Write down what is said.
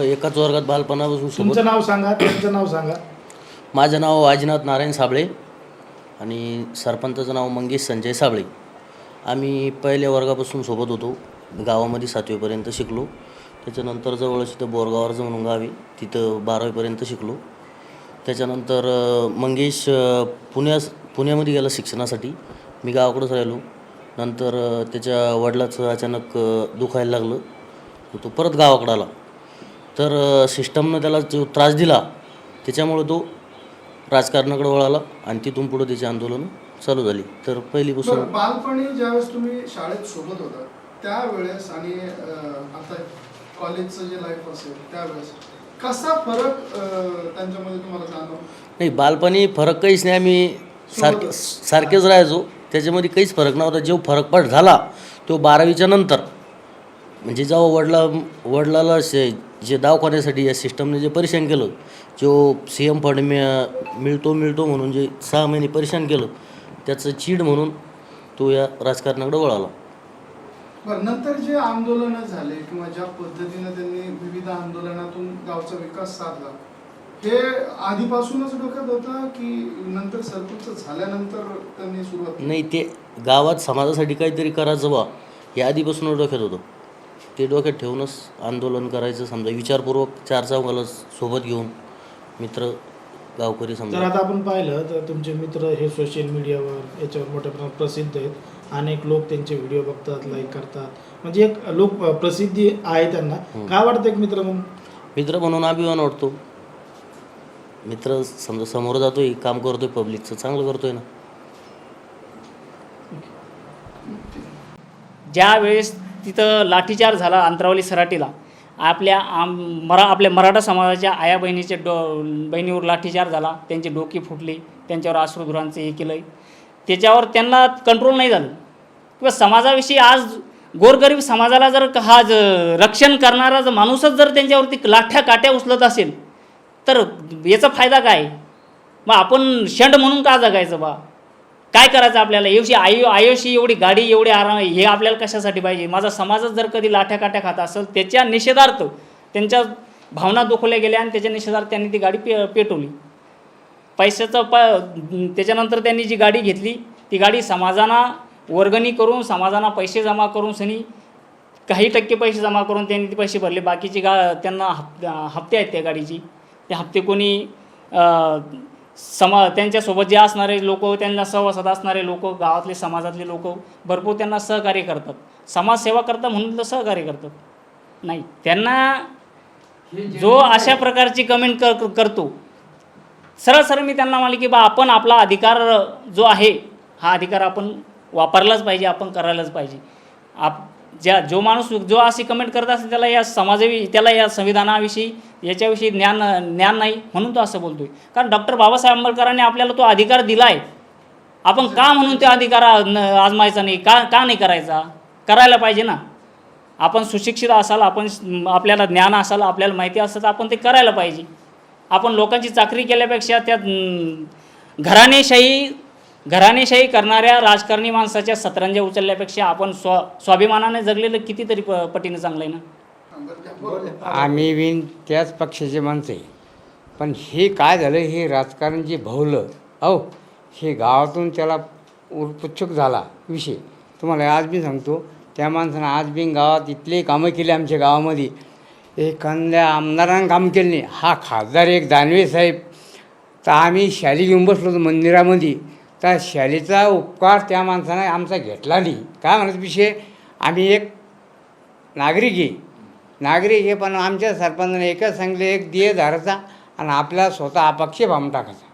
एकाच वर्गात बालपणापासून सोबत तुमचं नाव सांगा त्यांचं नाव सांगा. माझं नाव वाजीनाथ नारायण साबळे आणि सरपंचाचं नाव मंगेश संजय साबळे. आम्ही पहिल्या वर्गापासून सोबत होतो. गावामध्ये सातवीपर्यंत शिकलो. त्याच्यानंतर जवळच इथं बोरगावरज म्हणून गावी तिथं बारावीपर्यंत शिकलो. त्याच्यानंतर अ, मंगेश अ, पुण्यास पुण्यामध्ये गेला शिक्षणासाठी. मी गावाकडंच राहिलो. नंतर अ, त्याच्या वडिलाचं अचानक अ, दुखायला लागलं. तो परत गावाकडं आला. तर सिस्टमनं त्याला जो त्रास दिला त्याच्यामुळे तो राजकारणाकडे वळाला आणि तिथून पुढं त्याची आंदोलन चालू झाली. तर पहिलीपासून बालपणी ज्यावेळेस तुम्ही शाळेत सोबत होता त्यावेळेस आणि आता कॉलेजचं जे लाईफ असेल त्यावेळेस कसा फरक त्यांच्यामध्ये तुम्हाला जाणवला? नाही बालपणी फरक काहीच नाही. आम्ही सारखे सारखेच राहायचो. त्याच्यामध्ये काहीच फरक नव्हता. जो फरक पड झाला तो बारावीच्या नंतर. म्हणजे जेव्हा वडला वडिलाला शे जे दवाखान्यासाठी या सिस्टमने जे परेशान केलं जो सी एम फंड मिळ मिळतो मिळतो म्हणून जे सहा महिने परेशान केलं त्याचं चीड म्हणून तो या राजकारणाकडे वळाला बरं नंतर जे आंदोलन झाले किंवा ज्या पद्धतीने त्यांनी विविध आंदोलनातून गावचा विकास साधला हे आधीपासूनच डोक्यात होतं की नंतर सरपंच झाल्यानंतर त्यांनी सुरुवात? नाही ते गावात समाजासाठी काहीतरी करायचं बा हे आधीपासून डोक्यात होतं ते डोक्यात ठेवूनच आंदोलन करायचं समजा विचारपूर्वक चार चौघाला सोबत घेऊन मित्र गावकरी तर समजा आता आपण पाहिलं तर तुमचे मित्र हे सोशल मीडियावर याच्यावर मोठ्या प्रमाणात प्रसिद्ध आहेत. अनेक लोक त्यांचे व्हिडिओ बघतात लाईक करतात. म्हणजे एक लोक प्रसिद्धी आहे त्यांना. काय वाटतं एक मित्र म्हणून? मित्र म्हणून अभिमान वाटतो. मित्र समजा समोर जातोय काम करतोय पब्लिकचं चांगलं करतोय ना. ज्या वेळेस तिथं लाठीचार झाला अंतरावली सराटीला. आपल्या आम मरा आपल्या मराठा समाजाच्या आया बहिणीचे डो बहिणीवर लाठीचार झाला त्यांची डोकी फुटली त्यांच्यावर अश्रुधुरांचं हे केलं त्याच्यावर त्यांना कंट्रोल नाही झालं. किंवा समाजाविषयी आज गोरगरीब समाजाला जर का हा ज रक्षण करणारा जर माणूसच जर त्यांच्यावरती लाठ्या काट्या उचलत असेल तर याचा फायदा काय? मग आपण शंड म्हणून का जगायचं बा? काय करायचं आपल्याला? एवढी आयु आयुषी एवढी गाडी एवढी आराम हे आपल्याला कशासाठी पाहिजे? माझा समाजच जर कधी लाठ्या काठ्या खात असेल त्याच्या निषेधार्थ त्यांच्या भावना दुखवल्या गेल्या आणि त्याच्या निषेधार्थ त्यांनी ती गाडी पे पेटवली. पैशाचं प त्याच्यानंतर त्यांनी जी गाडी घेतली ती गाडी समाजाना वर्गणी करून समाजाना पैसे जमा करून सनी काही टक्के पैसे जमा करून त्यांनी ते पैसे भरले. बाकीची गा त्यांना हप्ते हप्ते आहेत त्या गाडीची. ते हप्ते कोणी समा त्यांच्यासोबत जे असणारे लोक त्यांना सहवासात असणारे लोक गावातले समाजातले लोक भरपूर त्यांना सहकार्य करतात. समाजसेवा करतात म्हणून तर सहकार्य करतात. नाही त्यांना जो अशा प्रकारची कमेंट कर करतो सरळ सरळ मी त्यांना म्हणाले की बा आपण आपला अधिकार जो आहे हा अधिकार आपण वापरलाच पाहिजे आपण करायलाच पाहिजे. आप ज्या जो माणूस जो अशी कमेंट करत असेल त्याला या समाजावी त्याला या संविधानाविषयी याच्याविषयी ज्ञान ज्ञान नाही म्हणून तो असं बोलतोय. कारण डॉक्टर बाबासाहेब आंबेडकरांनी आपल्याला तो अधिकार दिला आहे आपण का म्हणून त्या अधिकार आजमायचा नाही? का का नाही करायचा? करायला पाहिजे ना. आपण सुशिक्षित असाल आपण आपल्याला ज्ञान असाल आपल्याला माहिती असेल तर आपण ते करायला पाहिजे. आपण लोकांची चाकरी केल्यापेक्षा त्यात घराणेशाही घराणेशाही करणाऱ्या राजकारणी माणसाच्या सतरंज्या उचलल्यापेक्षा आपण स्व स्वाभिमानाने जगलेलं कितीतरी प पटीनं चांगलं आहे ना? आम्ही बिन त्याच पक्षाचे माणसं आहे. पण हे काय झालं हे राजकारण जे भवलं अहो हे गावातून त्याला उरपुच्छुक झाला विषय. तुम्हाला आज बी सांगतो त्या माणसानं आज बी गावात इथले कामं केले आमच्या गावामध्ये. एखाद्या आमदारानं काम केलं नाही. हा खासदार एक दानवे साहेब. तर आम्ही शाली घेऊन बसलो होतो मंदिरामध्ये. त्या शालीचा उपकार त्या माणसानं आमचा घेतला नाही. काय म्हणत विषय? आम्ही एक नागरिक आहे. नागरिक हे पण आमच्या सरपंचाने एकच सांगले एक दिये धाराचा आणि आपला स्वतः अपक्ष भाम टाकायचा.